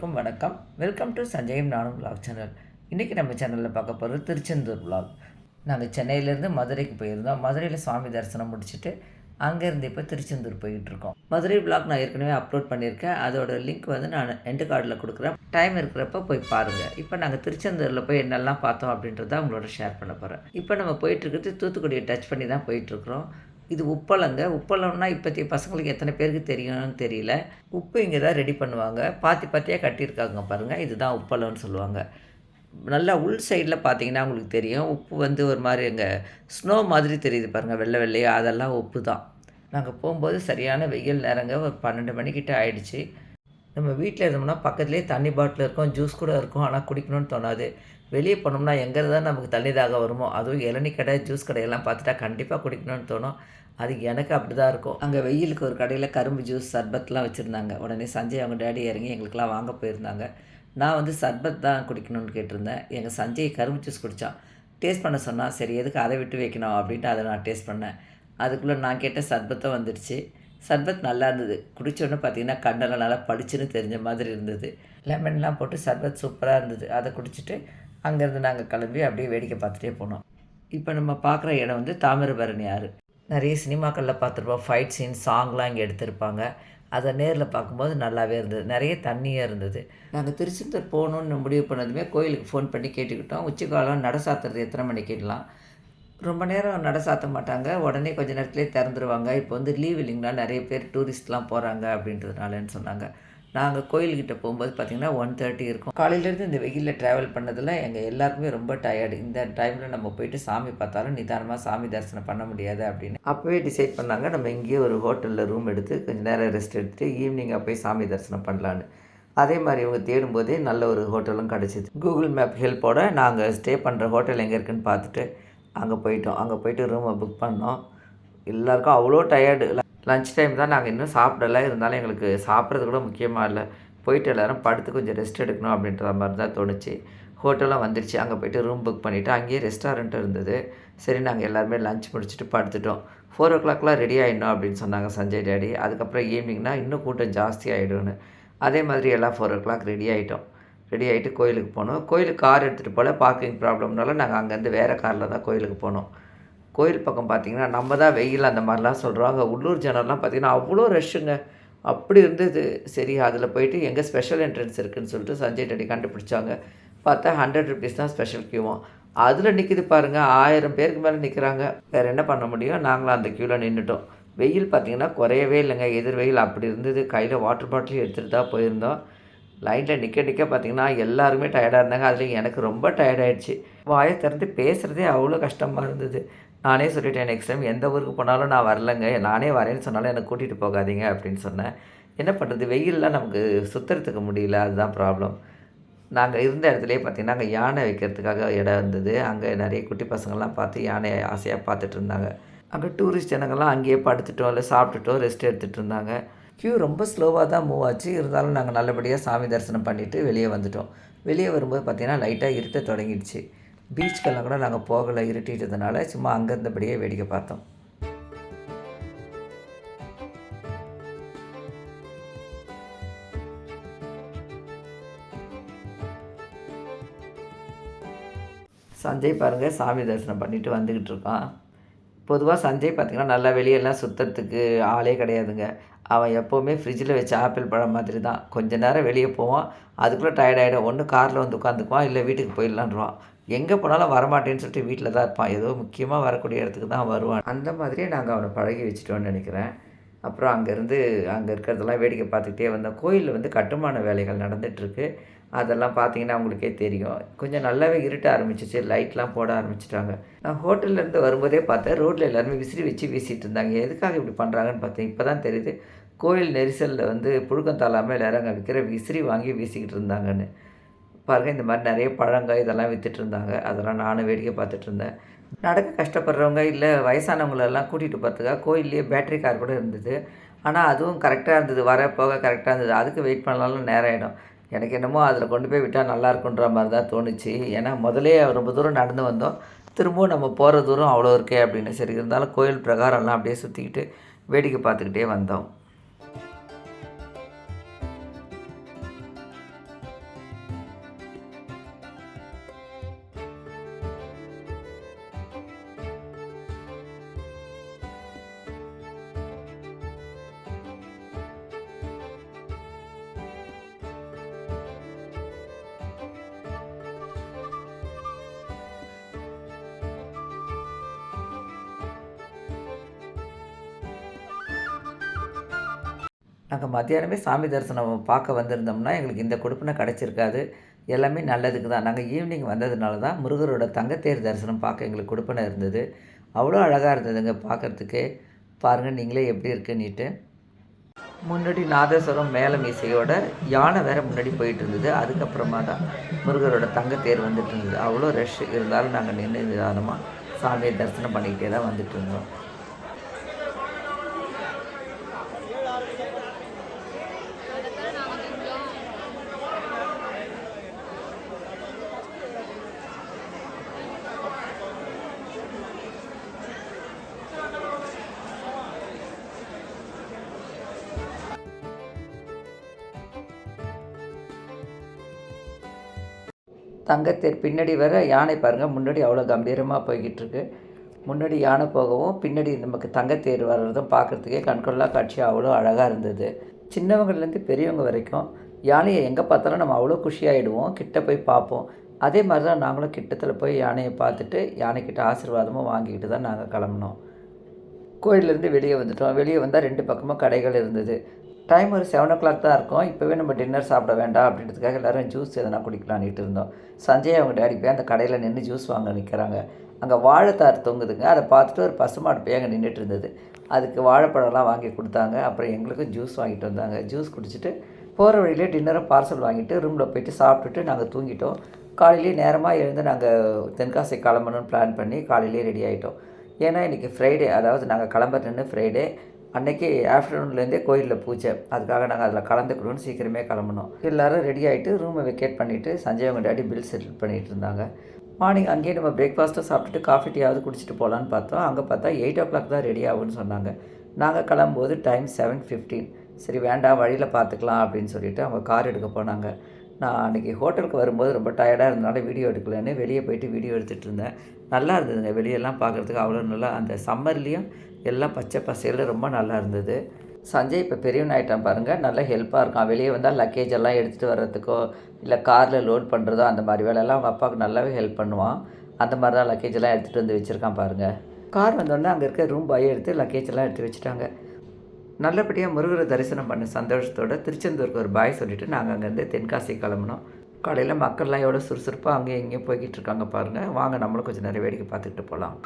அனைவருக்கும் வணக்கம். Welcome to சஞ்சயம் நானும் விலாக் சேனல் இன்றைக்கி நம்ம சேனலில் பார்க்க போகிறது திருச்செந்தூர் விலாக் நாங்கள் சென்னையிலேருந்து மதுரைக்கு போயிருந்தோம். மதுரையில் சுவாமி தரிசனம் முடிச்சுட்டு அங்கேருந்து இப்போ திருச்செந்தூர் போயிட்டுருக்கோம் மதுரை vlog நான் ஏற்கனவே அப்லோட் பண்ணியிருக்கேன். அதோட லிங்க் வந்து நான் எண்டு கார்டில் கொடுக்குறேன். டைம் இருக்கிறப்ப போய் பாருங்கள் இப்போ நாங்கள் திருச்செந்தூரில் போய் என்னெல்லாம் பார்த்தோம் அப்படின்றத உங்களோட ஷேர் பண்ண போகிறேன் இப்போ நம்ம போயிட்டுருக்கிறது தூத்துக்குடியை டச் பண்ணி தான் போயிட்டுருக்குறோம் இது உப்பளங்க. உப்பளம்னா இப்போத்தைய பசங்களுக்கு எத்தனை பேருக்கு தெரியும்னு தெரியல. உப்பு இங்கே தான் ரெடி பண்ணுவாங்க. பாத்தி பாத்தியாக கட்டியிருக்காங்க பாருங்கள் இதுதான் உப்பளம்னு சொல்லுவாங்க. நல்லா உள் சைடில் பார்த்தீங்கன்னா உங்களுக்கு தெரியும். உப்பு வந்து ஒரு மாதிரி எங்க ஸ்னோ மாதிரி தெரியுது பாருங்கள் வெள்ளை வெள்ளையா. அதெல்லாம் உப்பு தான். நாங்கள் போகும்போது சரியான வெயில் நேரங்க. ஒரு பன்னெண்டு மணிக்கிட்ட ஆயிடுச்சு. நம்ம வீட்டில் இருந்தோம்னா பக்கத்துலேயே தண்ணி பாட்டில் இருக்கும். ஜூஸ் கூட இருக்கும். ஆனால் குடிக்கணும்னு தோணாது. வெளியே போனோம்னா எங்கே தான் நமக்கு தண்ணி தாக வருமோ? அதுவும் இளநி கடை ஜூஸ் கடையெல்லாம் பார்த்துட்டா கண்டிப்பாக குடிக்கணும்னு தோணும். அது எனக்கு அப்படி தான் இருக்கும். அங்கே வெயிலுக்கு ஒரு கடையில் கரும்பு ஜூஸ் சர்பத்லாம் வச்சுருந்தாங்க. உடனே சஞ்சய் அவங்க டேடி இறங்கி எங்களுக்கெல்லாம் வாங்க போயிருந்தாங்க. நான் வந்து சர்பத் தான் குடிக்கணும்னு கேட்டிருந்தேன். எங்கள் சஞ்சய் கரும்பு ஜூஸ் குடித்தான் டேஸ்ட் பண்ண சொன்னால் சரி எதுக்கு அதை விட்டு வைக்கணும்? அப்படின்ட்டு அதை நான் டேஸ்ட் பண்ணேன். அதுக்குள்ளே நான் கேட்ட சர்பத்தும் வந்துடுச்சு. சர்பத் நல்லா இருந்தது. குடித்தோடனே பார்த்தீங்கன்னா கண்ணெல்லாம் நல்லா படிச்சுன்னு தெரிஞ்ச மாதிரி இருந்தது. லெமன்லாம் போட்டு சர்பத் சூப்பராக இருந்தது. அதை குடிச்சிட்டு அங்கேருந்து நாங்கள் கிளம்பி அப்படியே வேடிக்கை பார்த்துட்டே போனோம். இப்போ நம்ம பார்க்குற இடம் வந்து தாமிரபரணி ஆறு. நிறைய சினிமாக்களில் பார்த்துருப்போம். ஃபைட் சீன் சாங்லாம் இங்கே எடுத்திருப்பாங்க. அதை நேரில் பார்க்கும்போது நல்லாவே இருந்தது. நிறைய தண்ணியாக இருந்தது. நாங்கள் திருச்செந்தூர் போகணுன்னு முடிவு பண்ணதுமே கோயிலுக்கு ஃபோன் பண்ணி கேட்டுக்கிட்டோம். உச்சிக்காலம் நட சாத்துறது எத்தனை மணிக்கிடலாம் ரொம்ப நேரம் நட சாத்த மாட்டாங்க. உடனே கொஞ்ச நேரத்துலேயே திறந்துருவாங்க. இப்போ வந்து லீவ் இல்லைங்களா? நிறைய பேர் டூரிஸ்ட்லாம் போகிறாங்க அப்படின்றதுனாலன்னு சொன்னாங்க. நாங்கள் கோயில்கிட்ட போகும்போது பார்த்திங்கன்னா ஒன் தேர்ட்டி இருக்கும். காலையிலேருந்து இந்த வெயிலில் ட்ராவல் பண்ணதில் எங்கள் எல்லாருக்குமே ரொம்ப டயர்டு இந்த டைமில் நம்ம போயிட்டு சாமி பார்த்தாலும் நிதானமாக சாமி தரிசனம் பண்ண முடியாது அப்படின்னு. அப்போவே டிசைட் பண்ணாங்க நம்ம இங்கேயே ஒரு ஹோட்டலில் ரூம் எடுத்து கொஞ்சம் நேரம் ரெஸ்ட் எடுத்துகிட்டு ஈவினிங்காக போய் சாமி தரிசனம் பண்ணலான்னு அதே மாதிரி இவங்க தேடும்போதே நல்ல ஒரு ஹோட்டலும் கிடச்சிது. கூகுள் மேப் ஹெல்ப்போட நாங்கள் ஸ்டே பண்ணுற ஹோட்டல் எங்கே இருக்குன்னு பார்த்துட்டு அங்கே போயிட்டோம். அங்கே போயிட்டு ரூமை புக் பண்ணோம். எல்லாருக்கும் அவ்வளோ டயர்டு லஞ்ச் டைம் தான் நாங்கள் இன்னும் சாப்பிடலை. இருந்தாலும் எங்களுக்கு சாப்பிட்றது கூட முக்கியமாக இல்லை. போயிட்டு எல்லோரும் படுத்து கொஞ்சம் ரெஸ்ட் எடுக்கணும் அப்படின்ற மாதிரி தான் தோணுச்சு. ஹோட்டலும் வந்துடுச்சு அங்கே போயிட்டு ரூம் புக் பண்ணிவிட்டு அங்கேயே ரெஸ்டாரண்ட் இருந்தது. சரி நாங்கள் எல்லாருமே லஞ்ச் முடிச்சுட்டு படுத்துட்டோம். ஃபோர் ஓ கிளாக்லாம் ரெடி ஆகிடணும் அப்படின்னு சொன்னாங்க சஞ்சய் டேடி. அதுக்கப்புறம் ஈவினிங்னா இன்னும் கூட்டம் ஜாஸ்தி ஆகிடும்னு அதே மாதிரி எல்லாம் ஃபோர் ஓ கிளாக் ரெடி ஆகிட்டோம் ரெடி ஆகிட்டு கோயிலுக்கு போனோம். கோயிலுக்கு கார் எடுத்துகிட்டு போல் பார்க்கிங் ப்ராப்ளம்னால நாங்கள் அங்கேருந்து வேறு காரில் தான் கோயிலுக்கு போனோம். கோயில் பக்கம் பார்த்திங்கன்னா நம்ம தான் வெயில் அந்த மாதிரிலாம் சொல்கிறாங்க உள்ளூர் ஜனம்லாம் பார்த்திங்கன்னா அவ்வளோ ரஷ்ஷுங்க அப்படி இருந்தது. சரி அதில் போயிட்டு எங்கே ஸ்பெஷல் என்ட்ரன்ஸ் இருக்குதுன்னு சொல்லிட்டு சஞ்சய் டெடி கண்டுபிடிச்சாங்க. பார்த்தா ஹண்ட்ரட் ருபீஸ் தான் ஸ்பெஷல் க்யூவும் அதில் நிற்கிது பாருங்கள் ஆயிரம் பேருக்கு மேலே நிற்கிறாங்க வேறு என்ன பண்ண முடியும்? நாங்களும் அந்த க்யூவில் நின்றுட்டோம் வெயில் பார்த்திங்கன்னா குறையவே இல்லைங்க. எதிர் வெயில் அப்படி இருந்தது. கையில் வாட்டர் பாட்டில் எடுத்துகிட்டு தான் போயிருந்தோம். லைனில் நிற்க நிற்க பார்த்திங்கன்னா எல்லாருமே டயர்டாக இருந்தாங்க. அதுலேயும் எனக்கு ரொம்ப டயர்டாயிடுச்சு வாயை திறந்து பேசுகிறதே அவ்வளோ கஷ்டமாக இருந்தது. நானே சொல்லிட்டேன் நெக்ஸ்ட் டைம் எந்த ஊருக்கு போனாலும் நான் வரலங்க. நானே வரேன்னு சொன்னாலும் என்னை கூட்டிகிட்டு போகாதீங்க அப்படின்னு சொன்னேன். என்ன பண்ணுறது வெயிலெலாம் நமக்கு சுற்றுறதுக்கு முடியல. அதுதான் ப்ராப்ளம் நாங்கள் இருந்த இடத்துலையே பார்த்திங்கன்னா அங்கே யானை வைக்கிறதுக்காக இடம் இருந்தது. அங்கே நிறைய குட்டி பசங்கள்லாம் பார்த்து யானையை ஆசையாக பார்த்துட்டு இருந்தாங்க. அங்கே டூரிஸ்ட் ஜனங்கள்லாம் அங்கேயே படுத்துட்டோம் இல்லை சாப்பிட்டுட்டோ ரெஸ்ட் எடுத்துகிட்டு இருந்தாங்க. க்யூ ரொம்ப ஸ்லோவாக தான் மூவ் ஆச்சு. இருந்தாலும் நாங்கள் நல்லபடியாக சாமி தரிசனம் பண்ணிவிட்டு வெளியே வந்துட்டோம். வெளியே வரும்போது பார்த்திங்கன்னா லைட்டாக இருட்ட தொடங்கிடுச்சு. பீச்சுக்கெல்லாம் கூட நாங்கள் போகலை இருட்டிட்டதுனால சும்மா அங்கே இருந்தபடியே வேடிக்கை பார்த்தோம். சஞ்சய் பாருங்கள் சாமி தரிசனம் பண்ணிவிட்டு வந்துக்கிட்டு இருக்கான். பொதுவாக சஞ்சய் பார்த்திங்கன்னா நல்லா வெளியெல்லாம் சுற்றுறதுக்கு ஆளே கிடையாதுங்க. அவன் எப்போவுமே ஃப்ரிட்ஜில் வச்ச ஆப்பிள் பழம் மாதிரி தான் கொஞ்ச நேரம் வெளியே போவான். அதுக்குள்ளே டயர்டாகிடும் ஒன்று காரில் வந்து உட்காந்துக்குவான். இல்லை வீட்டுக்கு போயிடலான்றான் எங்கே போனாலும் வரமாட்டேன்னு சொல்லிட்டு வீட்டில் தான் இருப்பான். ஏதோ முக்கியமாக வரக்கூடிய இடத்துக்கு தான் வருவான். அந்த மாதிரியே நாங்கள் அவனை பழகி வச்சுட்டோன்னு நினைக்கிறேன். அப்புறம் அங்கேருந்து அங்கே இருக்கிறதெல்லாம் வேடிக்கை பார்த்துக்கிட்டே வந்தோம். கோயிலில் வந்து கட்டுமான வேலைகள் நடந்துகிட்ருக்கு அதெல்லாம் பார்த்தீங்கன்னா உங்களுக்கே தெரியும். கொஞ்சம் நல்லாவே இருட்ட ஆரம்பிச்சிச்சு. லைட்லாம் போட ஆரம்பிச்சிட்டாங்க. நான் ஹோட்டல்லேருந்து வரும்போதே பார்த்தேன். ரோட்டில் எல்லாருமே விசிறி வச்சு வீசிட்டு இருந்தாங்க. எதுக்காக இப்படி பண்ணுறாங்கன்னு பார்த்தேன். இப்போ தான் தெரியுது. கோயில் நெரிசலில் வந்து புழுக்கம் தாளாமல் எல்லாரும் அங்கே விற்கிற விசிறி வாங்கி வீசிக்கிட்டு இருந்தாங்கன்னு. பாருங்கள் இந்த மாதிரி நிறைய பழங்கள் இதெல்லாம் விற்றுட்டு இருந்தாங்க. அதெல்லாம் நானும் வேடிக்கை பார்த்துட்டு இருந்தேன். நடக்க கஷ்டப்படுறவங்க இல்லை வயசானவங்களெல்லாம் கூட்டிகிட்டு போகிறதுக்காக கோயில்லேயே பேட்டரி கார் கூட இருந்தது. ஆனால் அதுவும் கரெக்டாக இருந்தது. வர போக கரெக்டாக இருந்தது. அதுக்கு வெயிட் பண்ணாலும் நேரம் ஆகிடும் எனக்கு என்னமோ அதில் கொண்டு போய் விட்டால் நல்லா இருக்குன்ற மாதிரி தான் தோணுச்சு. ஏன்னா முதலே ரொம்ப தூரம் நடந்து வந்தோம். திரும்பவும் நம்ம போகிற தூரம் அவ்வளோ இருக்கே அப்படின்னு. சரி இருந்தாலும் கோயில் பிரகாரம்லாம் அப்படியே சுற்றிக்கிட்டு வேடிக்கை பார்த்துக்கிட்டே வந்தோம். நாங்கள் மத்தியானமே சாமி தரிசனம் பார்க்க வந்திருந்தோம்னா எங்களுக்கு இந்த கொடுப்பினை கிடச்சிருக்காது. எல்லாமே நல்லதுக்கு தான். நாங்கள் ஈவினிங் வந்ததுனால தான் முருகரோட தங்கத்தேர் தரிசனம் பார்க்க எங்களுக்கு கொடுப்பனை இருந்தது. அவ்வளோ அழகாக இருந்ததுங்க பார்க்குறதுக்கு. பாருங்கள் நீங்களே எப்படி இருக்குன்னுட்டு. முன்னாடி நாதஸ்வரம் மேல மீசையோட யானை வேற முன்னாடி போயிட்டு இருந்தது. அதுக்கப்புறமா தான் முருகரோட தங்கத்தேர் வந்துட்டு இருந்தது. அவ்வளோ ரஷ் இருந்தாலும் நாங்கள் நின்று நிதானமாக சாமியை தரிசனம் பண்ணிக்கிட்டே தான் வந்துட்டு இருந்தோம். தங்கத்தேர் பின்னாடி வர யானை பாருங்கள் முன்னாடி அவ்வளோ கம்பீரமாக போய்கிட்டு இருக்கு முன்னாடி யானை போகவும் பின்னாடி நமக்கு தங்கத்தேர் வர்றதும் பார்க்குறதுக்கே கண்கொள்ளா காட்சி அவ்வளோ அழகாக இருந்தது. சின்னவங்கள்லேருந்து பெரியவங்க வரைக்கும் யானையை எங்கே பார்த்தாலும் நம்ம அவ்வளோ குஷியாகிடுவோம் கிட்ட போய் பார்ப்போம். அதே மாதிரி தான் நாங்களும் கிட்டத்தில் போய் யானையை பார்த்துட்டு யானைக்கிட்ட ஆசீர்வாதமும் வாங்கிக்கிட்டு தான் நாங்கள் கிளம்புனோம். கோயிலேருந்து வெளியே வந்துட்டோம். வெளியே வந்தால் ரெண்டு பக்கமும் கடைகள் இருந்தது. டைம் ஒரு செவன் ஓ கிளாக் தான் இருக்கும். இப்போவே நம்ம டின்னர் சாப்பிட வேண்டாம் அப்படின்றதுக்காக எல்லோரும் ஜூஸ் எதனா குடிக்கலான்ட்டு இருந்தோம். சஞ்சய் அவங்க டேடி போய் அந்த கடையில் நின்று ஜூஸ் வாங்க நிற்கிறாங்க அங்கே வாழைத்தார் தொங்குதுங்க. அதை பார்த்துட்டு ஒரு பசுமாடு போய் அங்கே நின்றுட்டு இருந்தது. அதுக்கு வாழைப்பழம்லாம் வாங்கி கொடுத்தாங்க. அப்புறம் எங்களுக்கும் ஜூஸ் வாங்கிட்டு வந்தாங்க. ஜூஸ் குடிச்சிட்டு போகிற வழியிலே டின்னரை பார்சல் வாங்கிட்டு ரூமில் போயிட்டு சாப்பிட்டுட்டு நாங்கள் தூங்கிட்டோம். காலையிலேயே நேரமாக எழுந்து நாங்கள் தென்காசி கிளம்பணும்னு பிளான் பண்ணி காலையிலேயே ரெடி ஆகிட்டோம் ஏன்னா இன்றைக்கி ஃப்ரைடே அதாவது நாங்கள் கிளம்புறதுன்னு ஃப்ரைடே அன்றைக்கி ஆஃப்டர்நூன்லேருந்தே கோயிலில் பூஜை. அதுக்காக நாங்கள் அதில் கலந்துக்கணும்னு சீக்கிரமே கிளம்புனோம். எல்லோரும் ரெடி ஆகிட்டு ரூமை வெக்கேட் பண்ணிவிட்டு சஞ்சய் அவங்க டேடி பில் செட்டில் பண்ணிகிட்டு இருந்தாங்க. மார்னிங் அங்கேயே நம்ம பிரேக்ஃபாஸ்ட்டும் சாப்பிட்டுட்டு காஃபி டீயாவது குடிச்சிட்டு போகலான்னு பார்த்தோம். அங்கே பார்த்தா எயிட் ஓ கிளாக் தான் ரெடி ஆகும்னு சொன்னாங்க. நாங்கள் கிளம்பும்போது டைம் செவன் ஃபிஃப்டீன் சரி வேண்டாம் வழியில் பார்த்துக்கலாம் அப்படின்னு சொல்லிவிட்டு அவங்க கார் எடுக்க போனாங்க. நான் அன்றைக்கி ஹோட்டலுக்கு வரும்போது ரொம்ப டயர்டாக இருந்தனால வீடியோ எடுக்கலன்னு வெளியே போயிட்டு வீடியோ எடுத்துகிட்டு இருந்தேன். நல்லா இருந்ததுங்க. வெளியெல்லாம் பார்க்குறதுக்கு அவ்வளோ நல்லா அந்த சம்மர்லேயும் எல்லாம் பச்சை பசையில் ரொம்ப நல்லா இருந்தது. சஞ்சய் இப்போ பெரியவன் ஆகிட்டான் பாருங்கள் நல்லா ஹெல்ப்பாக இருக்கான். வெளியே வந்தால் லக்கேஜ் எல்லாம் எடுத்துகிட்டு வர்றதுக்கோ இல்லை காரில் லோட் பண்ணுறதோ அந்த மாதிரி வேலையெல்லாம் அவங்க அப்பாவுக்கு நல்லாவே ஹெல்ப் பண்ணுவான். அந்த மாதிரி தான் லக்கேஜ் எல்லாம் எடுத்துகிட்டு வந்து வச்சுருக்கான் பாருங்கள் கார் வந்தோடனே அங்கே இருக்க ரூம் பாயை எடுத்து லக்கேஜ் எல்லாம் எடுத்து வச்சுட்டாங்க. நல்லபடியாக முருகரை தரிசனம் பண்ண சந்தோஷத்தோடு திருச்செந்தூருக்கு ஒரு பாய் சொல்லிவிட்டு நாங்கள் அங்கேருந்து தென்காசி கிளம்புனோம். காலையில் மக்கள்லாம் எவ்வளோ சுறுசுறுப்பாக அங்கேயும் இங்கேயும் போய்கிட்டு இருக்காங்க பாருங்கள் வாங்க நம்மளும் கொஞ்சம் நிறைய வேடிக்கை பார்த்துக்கிட்டு போகலாம்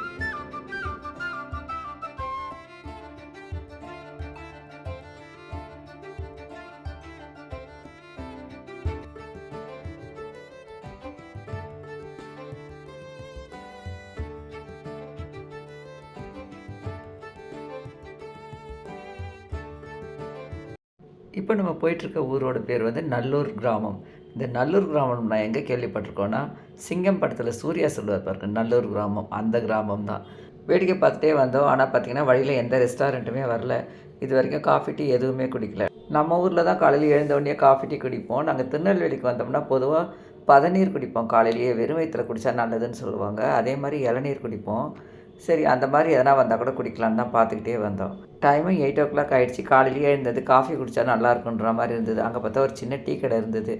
இப்போ நம்ம போயிட்டுருக்க ஊரோட பேர் வந்து நல்லூர் கிராமம். இந்த நல்லூர் கிராமம் நான் எங்கே கேள்விப்பட்டிருக்கோன்னா சிங்கம் படத்தில் சூர்யா சொல்லுவார் பாருங்க நல்லூர் கிராமம் அந்த கிராமம் தான். வேடிக்கை பார்த்துட்டே வந்தோம். ஆனால் பார்த்தீங்கன்னா வழியில் எந்த ரெஸ்டாரண்ட்டுமே வரல. இது வரைக்கும் காஃபி டீ எதுவுமே குடிக்கல. நம்ம ஊரில் தான் காலையில் எழுந்தோடனே காஃபி டீ குடிப்போம். நாங்கள் திருநெல்வேலிக்கு வந்தோம்னா பொதுவாக பதநீர் குடிப்போம். காலையிலேயே வெறும் வயிற்றில் குடித்தா நல்லதுன்னு சொல்லுவாங்க. அதே மாதிரி இளநீர் குடிப்போம். சரி அந்த மாதிரி எதனா வந்தால் கூட குடிக்கலான்னு தான் பார்த்துக்கிட்டே வந்தோம். டைமும் எயிட் ஓ கிளாக் ஆகிடுச்சு காலையிலேயே இருந்தது காஃபி குடித்தா நல்லா இருக்குன்ற மாதிரி இருந்தது. அங்கே பார்த்தா ஒரு சின்ன டீ கடை இருந்தது.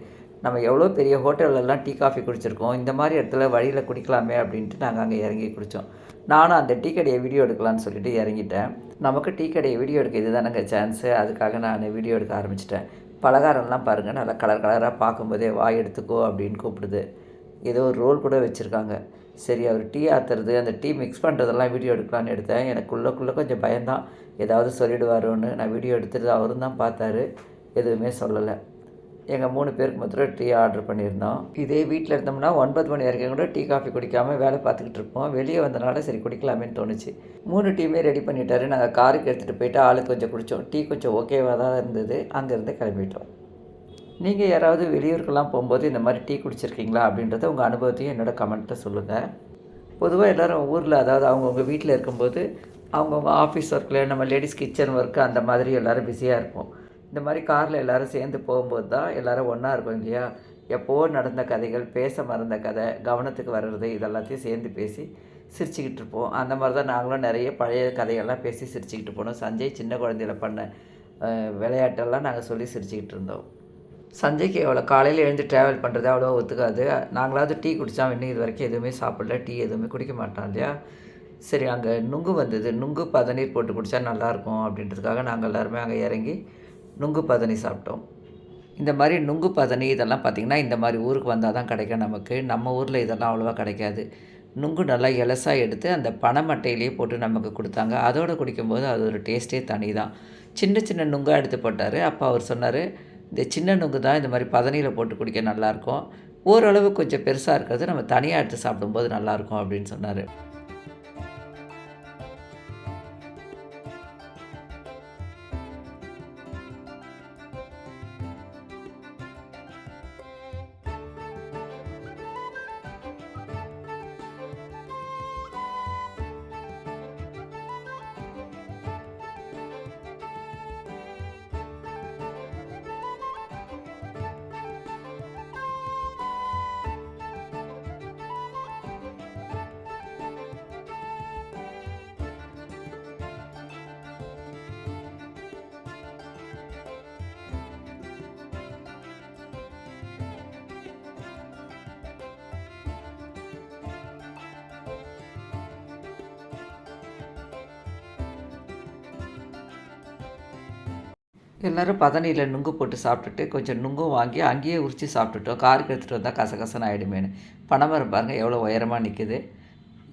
நம்ம எவ்வளோ பெரிய ஹோட்டல்லலாம் டீ காஃபி குடிச்சிருக்கோம். இந்த மாதிரி இடத்துல வழியில் குடிக்கலாமே அப்படின்ட்டு நாங்கள் அங்கே இறங்கி குடித்தோம் நானும் அந்த டீ கடையை வீடியோ எடுக்கலான்னு சொல்லிட்டு இறங்கிட்டேன். நமக்கு டீ கடையை வீடியோ எடுக்க இதுதானங்க சான்ஸு அதுக்காக நான் வீடியோ எடுக்க ஆரம்பிச்சிட்டேன். பலகாரம்லாம் பாருங்கள் நல்லா கலர் கலராக பார்க்கும்போதே வாய் எடுத்துக்கோ அப்படின்னு கூப்பிடுது. ஏதோ ஒரு ரோல் கூட வச்சுருக்காங்க. சரி அவர் டீ ஆற்றுறது அந்த டீ மிக்ஸ் பண்ணுறதெல்லாம் வீடியோ எடுக்கலான்னு எடுத்தேன். எனக்குள்ளக்குள்ளே கொஞ்சம் பயம்தான். ஏதாவது சொல்லிடுவாரோன்னு நான் வீடியோ எடுத்துட்டு அவரும் தான் பார்த்தாரு. எதுவுமே சொல்லலை. எங்கள் மூணு பேருக்கு மாத்திரம் டீ ஆர்டர் பண்ணியிருந்தோம். இதே வீட்டில் இருந்தோம்னா ஒன்பது மணி வரைக்கும் கூட டீ காஃபி குடிக்காமல் வேலை பார்த்துக்கிட்டு இருப்போம். வெளியே வந்தனால சரி குடிக்கலாமேன்னு தோணுச்சு. மூணு டீமே ரெடி பண்ணிட்டாரு. நாங்கள் காருக்கு எடுத்துகிட்டு போயிட்டு ஆளுக்கு கொஞ்சம் குடித்தோம் டீ கொஞ்சம் ஓகேவாக தான் இருந்தது. அங்கேருந்து கிளம்பிட்டோம். நீங்கள் யாராவது வெளியூருக்கெல்லாம் போகும்போது இந்த மாதிரி டீ குடிச்சிருக்கீங்களா அப்படின்றத உங்கள் அனுபவத்தையும் என்னோடய கமெண்ட்டை சொல்லுங்கள் பொதுவாக எல்லோரும் ஊரில் அதாவது அவங்கவுங்க வீட்டில் இருக்கும்போது அவங்கவுங்க ஆஃபீஸ் ஒர்க்கில் நம்ம லேடிஸ் கிச்சன் ஒர்க்கு அந்த மாதிரி எல்லோரும் பிஸியாக இருப்போம். இந்த மாதிரி காரில் எல்லோரும் சேர்ந்து போகும்போது தான் எல்லோரும் ஒன்றா இருக்கும் இல்லையா? எப்போவோ நடந்த கதைகள் பேச மறந்த கதை கவனத்துக்கு வர்றது இதெல்லாத்தையும் சேர்ந்து பேசி சிரிச்சுக்கிட்டு இருப்போம். அந்த மாதிரி தான் நாங்களும் நிறைய பழைய கதையெல்லாம் பேசி சிரிச்சுக்கிட்டு போனோம். சஞ்சய் சின்ன குழந்தையில பண்ண விளையாட்டெல்லாம் நாங்கள் சொல்லி சிரிச்சுக்கிட்டு இருந்தோம். சஞ்சய்க்கு எவ்வளோ காலையில் எழுந்து ட்ராவல் பண்ணுறது அவ்வளோ ஒத்துக்காது. நாங்களாவது டீ குடித்தா இன்னும் இது வரைக்கும் எதுவுமே சாப்பிடல. டீ எதுவுமே குடிக்க மாட்டோம் இல்லையா? சரி அங்கே நுங்கு வந்தது. நுங்கு பதநீர் போட்டு குடித்தா நல்லாயிருக்கும் அப்படின்றதுக்காக நாங்கள் எல்லாருமே அங்கே இறங்கி நுங்கு பதனி சாப்பிட்டோம். இந்த மாதிரி நுங்கு பதனி இதெல்லாம் பார்த்திங்கன்னா இந்த மாதிரி ஊருக்கு வந்தால் தான் கிடைக்கும் நமக்கு. நம்ம ஊரில் இதெல்லாம் அவ்வளோவா கிடைக்காது. நுங்கு நல்லா இலசாக எடுத்து அந்த பனைமட்டையிலேயே போட்டு நமக்கு கொடுத்தாங்க. அதோடு குடிக்கும்போது அது ஒரு டேஸ்ட்டே தனி தான் சின்ன சின்ன நுங்காக எடுத்து போட்டார். அப்போ அவர் சொன்னார் இந்த சின்ன நுங்கு தான் இந்த மாதிரி பதனியில் போட்டு குடிக்க நல்லாயிருக்கும். ஓரளவு கொஞ்சம் பெருசாக இருக்கிறது நம்ம தனியாக எடுத்து சாப்பிடும்போது நல்லாயிருக்கும் அப்படின்னு சொன்னார். எல்லோரும் பதனியில் நுங்கு போட்டு சாப்பிட்டுட்டு கொஞ்சம் நுங்கும் வாங்கி அங்கேயே உரித்து சாப்பிட்டுட்டோம். காருக்கு எடுத்துகிட்டு வந்தால் கசகசன்னு ஆகிடுமேனு பனைமரம் பாருங்கள் எவ்வளோ உயரமாக நிற்குது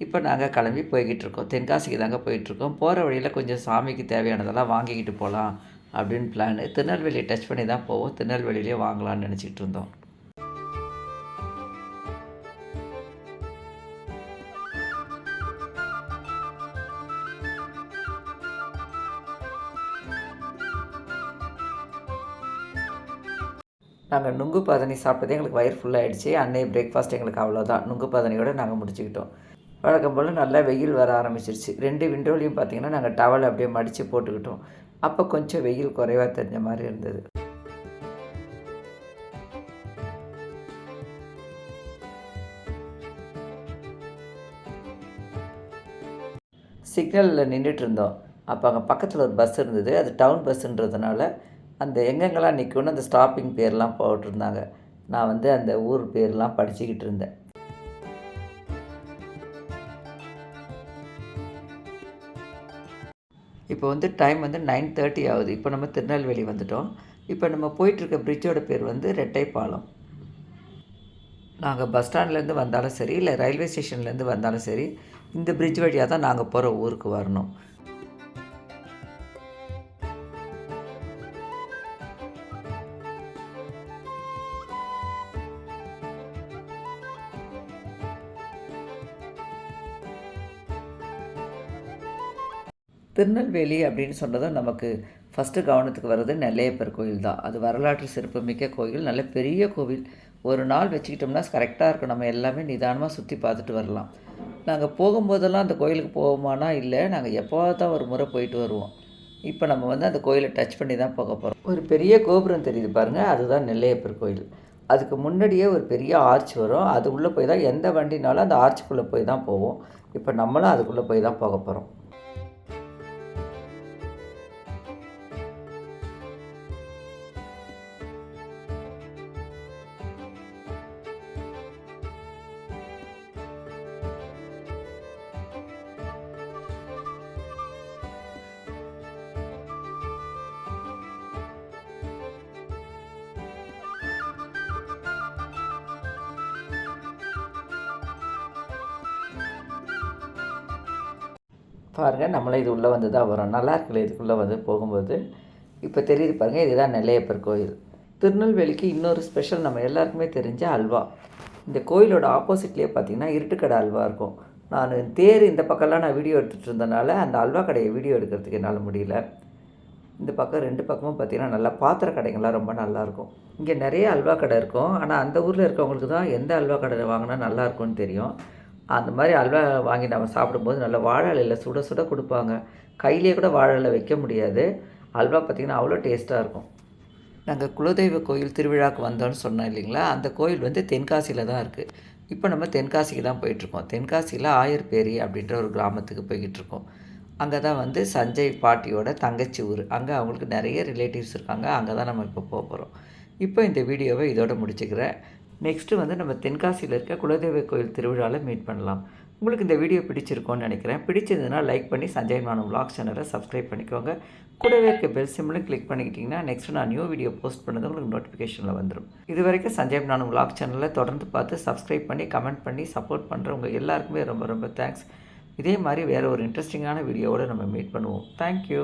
இப்போ நாங்கள் கிளம்பி போய்கிட்டு இருக்கோம். தென்காசிக்கு தாங்க போயிட்டுருக்கோம் போகிற வழியில் கொஞ்சம் சாமிக்கு தேவையானதெல்லாம் வாங்கிக்கிட்டு போகலாம் அப்படின்னு பிளான் திருநெல்வேலி டச் பண்ணி தான் போவோம். திருநெல்வேலியிலே வாங்கலாம்னு நினச்சிட்டு இருந்தோம். நாங்கள் நுங்கு பதனி சாப்பிட்டதே எங்களுக்கு வயிறு ஃபுல்லாகிடுச்சு அன்னைய பிரேக்ஃபாஸ்ட் எங்களுக்கு அவ்வளோதான் நுங்கு பதனியோடு நாங்கள் முடிச்சுக்கிட்டோம். வழக்கம் போல் நல்லா வெயில் வர ஆரம்பிச்சிருச்சு. ரெண்டு விண்டோலையும் பார்த்திங்கன்னா நாங்கள் டவல் அப்படியே மடித்து போட்டுக்கிட்டோம். அப்போ கொஞ்சம் வெயில் குறைவாக தெரிஞ்ச மாதிரி இருந்தது. சிக்னலில் நின்றுட்டு இருந்தோம். அப்போ அங்கே பக்கத்தில் ஒரு பஸ் இருந்தது. அது டவுன் பஸ்ஸுன்றதுனால அந்த எங்கெங்கெல்லாம் நிற்கணும் அந்த ஸ்டாப்பிங் பேர்லாம் போட்டிருந்தாங்க. நான் வந்து அந்த ஊர் பேர்லாம் படிச்சுக்கிட்டு இருந்தேன். இப்போ வந்து டைம் வந்து நைன் தேர்ட்டி ஆகுது. இப்போ நம்ம திருநெல்வேலி வந்துட்டோம். இப்போ நம்ம போயிட்டுருக்க பிரிட்ஜோட பேர் வந்து ரெட்டைப்பாலம். நாங்கள் பஸ் ஸ்டாண்ட்லேருந்து வந்தாலும் சரி இல்லை ரயில்வே ஸ்டேஷன்லேருந்து வந்தாலும் சரி இந்த பிரிட்ஜ் வழியாக தான் நாங்கள் போகிற ஊருக்கு வரணும். திருநெல்வேலி அப்படின்னு சொன்னதும் நமக்கு ஃபஸ்ட்டு கவனத்துக்கு வர்றது நெல்லையப்பர் கோயில் தான். அது வரலாற்று சிறப்புமிக்க கோயில். நல்ல பெரிய கோவில். ஒரு நாள் வச்சுக்கிட்டோம்னா கரெக்டாக இருக்கும். நம்ம எல்லாமே நிதானமாக சுற்றி பார்த்துட்டு வரலாம். நாங்கள் போகும்போதெல்லாம் அந்த கோயிலுக்கு போவோமானா இல்லை நாங்கள் எப்போவாது தான் ஒரு முறை போயிட்டு வருவோம். இப்போ நம்ம வந்து அந்த கோயிலை டச் பண்ணி தான் போக போகிறோம் ஒரு பெரிய கோபுரம் தெரியுது பாருங்கள் அதுதான் நெல்லையப்பர் கோயில். அதுக்கு முன்னாடியே ஒரு பெரிய ஆர்ச் வரும். அது உள்ளே போய் தான் எந்த வண்டினாலும் அந்த ஆர்ச்சுக்குள்ளே போய் தான் போவோம். இப்போ நம்மளும் அதுக்குள்ளே போய் தான் போக போகிறோம் பாருங்கள் நம்மளே இது உள்ளே வந்து தான் வரும் நல்லா இருக்குல்ல இதுக்குள்ளே வந்து போகும்போது. இப்போ தெரியுது பாருங்கள் இதுதான் நெல்லையப்பர் கோயில். திருநெல்வேலிக்கு இன்னொரு ஸ்பெஷல் நம்ம எல்லாருக்குமே தெரிஞ்ச அல்வா. இந்த கோயிலோட ஆப்போசிட்லேயே பார்த்தீங்கன்னா இருட்டுக்கடை அல்வா இருக்கும். நான் தேர் இந்த பக்கம்லாம் நான் வீடியோ எடுத்துகிட்டு இருந்தனால அந்த அல்வா கடையை வீடியோ எடுக்கிறதுக்கு என்னால் முடியல. இந்த பக்கம் ரெண்டு பக்கமும் பார்த்திங்கன்னா நல்லா பாத்திர கடைங்கள்லாம் ரொம்ப நல்லாயிருக்கும் இங்கே நிறைய அல்வா கடை இருக்கும். ஆனால் அந்த ஊரில் இருக்கவங்களுக்கு தான் எந்த அல்வா கடை வாங்கினா நல்லாயிருக்கும்னு தெரியும். அந்த மாதிரி அல்வா வாங்கி நம்ம சாப்பிடும்போது நல்லா வாழை இலையில் சுட சுட கொடுப்பாங்க. கையிலேயே கூட வாழை இலை வைக்க முடியாது. அல்வா பார்த்திங்கன்னா அவ்வளோ டேஸ்ட்டாக இருக்கும். நாங்கள் குலதெய்வ கோயில் திருவிழாவுக்கு வந்தோன்னு சொன்னோம் இல்லைங்களா? அந்த கோயில் வந்து தென்காசியில் தான் இருக்குது இப்போ நம்ம தென்காசிக்கு தான் போயிட்டுருக்கோம். தென்காசியில் ஆயர்பேரி அப்படின்ற ஒரு கிராமத்துக்கு போய்கிட்டுருக்கோம். அங்கே தான் வந்து சஞ்சய் பாட்டியோட தங்கச்சி ஊர். அங்கே அவங்களுக்கு நிறைய ரிலேட்டிவ்ஸ் இருக்காங்க. அங்கே தான் நம்ம இப்போ போக போகிறோம் இப்போ இந்த வீடியோவை இதோட முடிச்சுக்கிறேன். நெக்ஸ்ட்டு வந்து நம்ம தென்காசியில் இருக்க குலதெய்வ கோயில் திருவிழாவில் மீட் பண்ணலாம். உங்களுக்கு இந்த வீடியோ பிடிச்சிருக்கோன்னு நினைக்கிறேன். பிடிச்சதுன்னா லைக் பண்ணி சஞ்சய் மானம் விளாக் சேனலை சப்ஸ்கிரைப் பண்ணிக்கோங்க. கூடவே இருக்க பெல் சிம்மிலும் கிளிக் பண்ணிக்கிட்டிங்கன்னா நெக்ஸ்ட் நான் நியூ வீடியோ போஸ்ட் பண்ணது உங்களுக்கு நோட்டிஃபிகேஷனில் வந்துடும் இது வரைக்கும் சஞ்சய் நானும் விளாக் சேனலில் தொடர்ந்து பார்த்து சப்ஸ்கிரைப் பண்ணி கமெண்ட் பண்ணி சப்போர்ட் பண்ணுறவங்க எல்லாருக்குமே ரொம்ப ரொம்ப தேங்க்ஸ் இதே மாதிரி வேறு ஒரு இன்ட்ரெஸ்டிங்கான வீடியோவோட நம்ம மீட் பண்ணுவோம். தேங்க்யூ